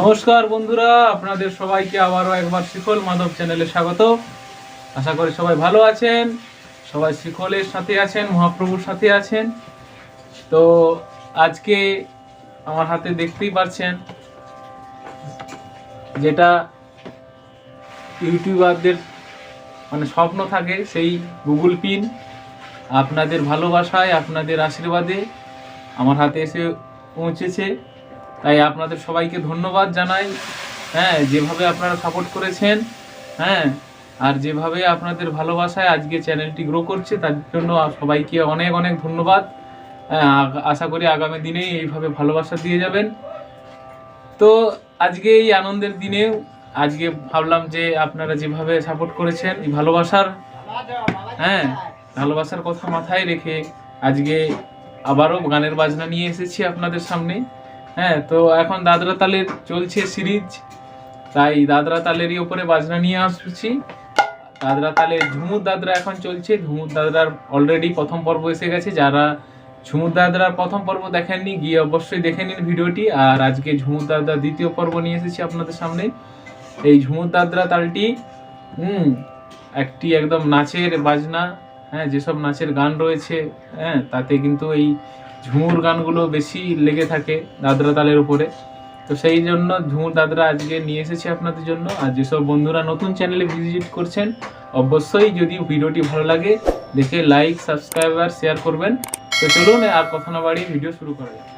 নমস্কার বন্ধুরা, আপনাদের সবাইকে আবারও একবার শিখল মাধব চ্যানেলে স্বাগত। আশা করি সবাই ভালো আছেন, সবাই শিখলের সাথে আছেন, মহাপ্রভুর সাথে আছেন। তো আজকে আমার হাতে দেখতেই পাচ্ছেন যেটা ইউটিউবারদের মানে স্বপ্ন থাকে, সেই গুগল পিন। আপনাদের ভালোবাসায়, আপনাদের আশীর্বাদে আমার হাতে এসে পৌঁছেছে। তাই আপনাদের সবাইকে ধন্যবাদ জানাই। হ্যাঁ যেভাবে আপনারা সাপোর্ট করেছেন হ্যাঁ আর যেভাবে আপনাদের ভালোবাসায় আজকে চ্যানেলটি গ্রো করছে, তার জন্য সবাইকে অনেক অনেক ধন্যবাদ। হ্যাঁ আশা করি আগামী দিনে এইভাবে ভালোবাসা দিয়ে যাবেন। তো আজকে এই আনন্দের দিনেও আজকে ভাবলাম যে আপনারা যেভাবে সাপোর্ট করেছেন, এই ভালোবাসার হ্যাঁ ভালোবাসার কথা মাথায় রেখে আজকে আবারও গানের বাজনা নিয়ে এসেছি আপনাদের সামনে। হ্যাঁ তো এখন দাদরা তালের চলছে সিরিজ। তাই দাদরা তালেরই ওপরে বাজনা নিয়ে আসছি। দাদরা তালে ঝুমুর দাদরা এখন চলছে। ঝুমুর দাদরার অলরেডি প্রথম পর্ব এসে গেছে। যারা ঝুমুর দাদরার প্রথম পর্ব দেখেননি, গিয়ে অবশ্যই দেখে নিন ভিডিওটি। আর আজকে ঝুমুর দাদরা দ্বিতীয় পর্ব নিয়ে এসেছি আপনাদের সামনে। এই ঝুমুর দাদরা তালটি, হুম, একটি একদম নাচের বাজনা। হ্যাঁ যেসব নাচের গান রয়েছে হ্যাঁ তাতে কিন্তু এই ঝুমুর গানগুলো বেশি লেগে থাকে দাদরা তালের উপরে। তো সেই জন্য ঝুমুর দাদরা আজকে নিয়ে এসেছি আপনাদের জন্য। আর যেসব বন্ধুরা নতুন চ্যানেলে ভিজিট করছেন, অবশ্যই যদি ভিডিওটি ভালো লাগে, দেখে লাইক সাবস্ক্রাইব আর শেয়ার করবেন। তো চলুন, আর কথা না বাড়িয়ে ভিডিও শুরু করা যাক।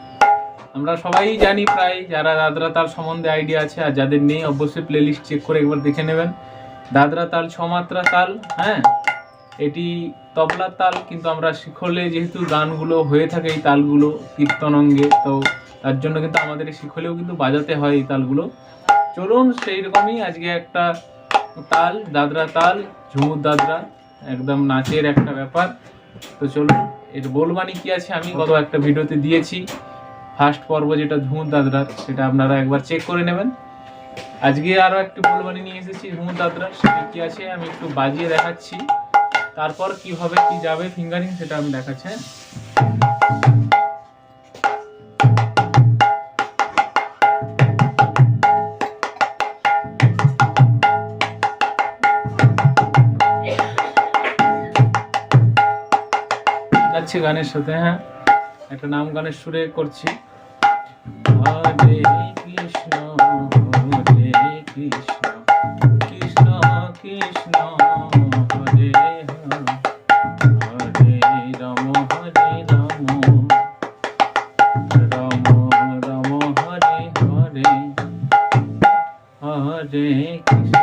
আমরা সবাই জানি প্রায় যারা দাদরা তাল সম্বন্ধে আইডিয়া আছে, আর যাদের নেই, অবশ্যই প্লেলিস্ট চেক করে একবার দেখে নেবেন। দাদরা তাল ছমাত্রা তাল হ্যাঁ এটি তবলার তাল, কিন্তু আমরা শিখলে যেহেতু গানগুলো হয়ে থাকে এই তালগুলো কীর্তন অঙ্গে তো তার জন্য কিন্তু আমাদের শিখলেও কিন্তু বাজাতে হয় এই তালগুলো। চলুন সেই রকমই আজকে একটা তাল, দাদরা তাল, ঝুমুর দাদরা, একদম নাচের একটা ব্যাপার। তো চলুন, এর বলবানি কি আছে আমি গত একটা ভিডিওতে দিয়েছি। ফার্স্ট পর্ব যেটা ঝুমুর দাদরার সেটা আপনারা একবার চেক করে নেবেন। আজকে আরও একটি বলবানি নিয়ে এসেছি ঝুমুর দাদরা, সেটা কি আছে আমি একটু বাজিয়ে দেখাচ্ছি। তারপর কীভাবে কি যাবে ফিঙ্গারিং সেটা আমি দেখাচ্ছি? যাচ্ছি গানের সাথে হ্যাঁ। একটা নাম গানের সুরে করছি। হরে কৃষ্ণ হরে কৃষ্ণ। হরে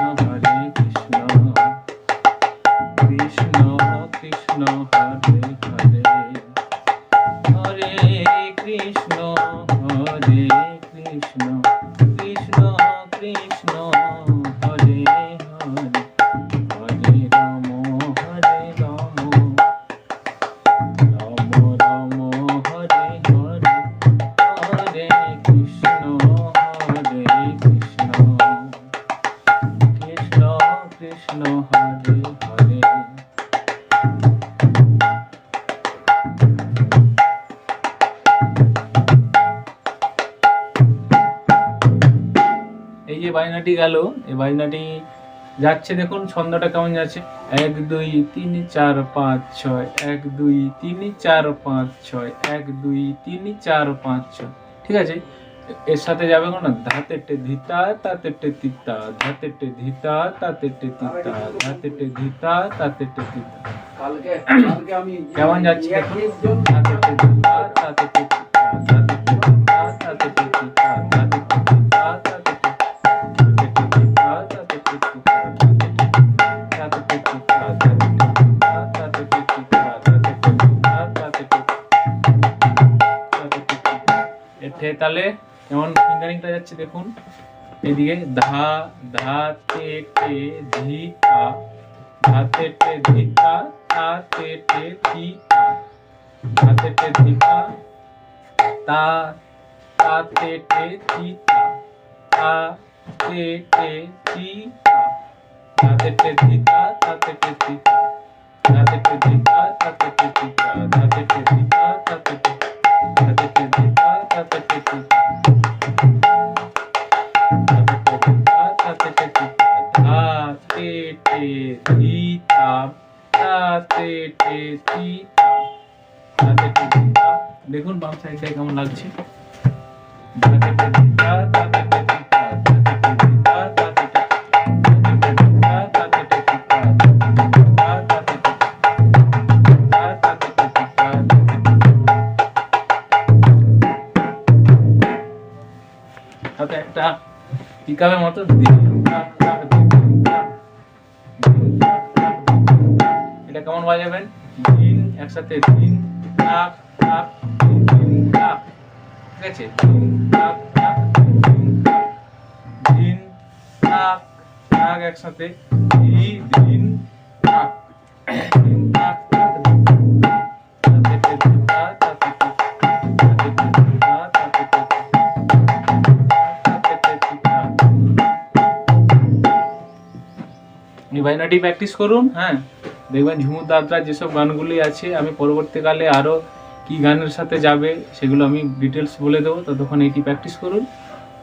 কৃষ্ণ হরে হরে। এই যে বাইনাটি গেল, এই বাইনাটি যাচ্ছে দেখুন, ছন্দটা কেমন যাচ্ছে? এক, দুই, তিন, চার, পাঁচ, ছয়, এক, দুই, তিন, চার, পাঁচ, ছয়, এক, দুই, তিন, চার, পাঁচ, ছয়। ঠিক আছে? এর সাথে যাবে কোন ধাতে টে ধিতা তাতে টে তিতা ধাতে টে ধিতা তাতে টে তিতা ধাতে টে ধিতা তাতে টে তিতা কালকে কালকে আমি কেমন যাচ্ছে দেখুন ধাতে টে ধিতা তাতে টে তিতা ধাতে টে ধিতা তাতে টে তিতা ধাতে টে ধিতা তাতে তাহলে কেমন ফিঙ্গারিংটা যাচ্ছে, দেখুন। এদিকে ধা ধা তে টে ধি তা ধাতে টে ধি তা তা তে টে ধি তা ধাতে টে ধি তা তা তা তে টে ধি তা তা তে টে ধি তা ধি তা টে ধি তা ধাতে টে ধি তা তাতে টে ধি তা দেখুন বাম সাইডটা কেমন লাগছে? দাঁতে পেদিতা দাঁতে একটা পিকআপের মতো এটা কেমন বাজাবেন? দিন একসাথে দিন তাক তাক দিন দিন তাক ঠিক আছে? দিন তাক তাক দিন তাক দিন তাক তাক একসাথে দি দিন তাক দিন তাক তাক বাইনাটি প্র্যাকটিস করুন হ্যাঁ। দেখবেন ঝুমুর দাদরা যেসব গানগুলি আছে, আমি পরবর্তীকালে আরও কি গানের সাথে যাবে সেগুলো আমি ডিটেলস বলে দেবো। ততক্ষণ এটি প্র্যাকটিস করুন।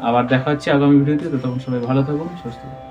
আবার দেখা হচ্ছে আগামী ভিডিওতে ততক্ষণ সবাই ভালো থাকুন, সুস্থ থাকুন।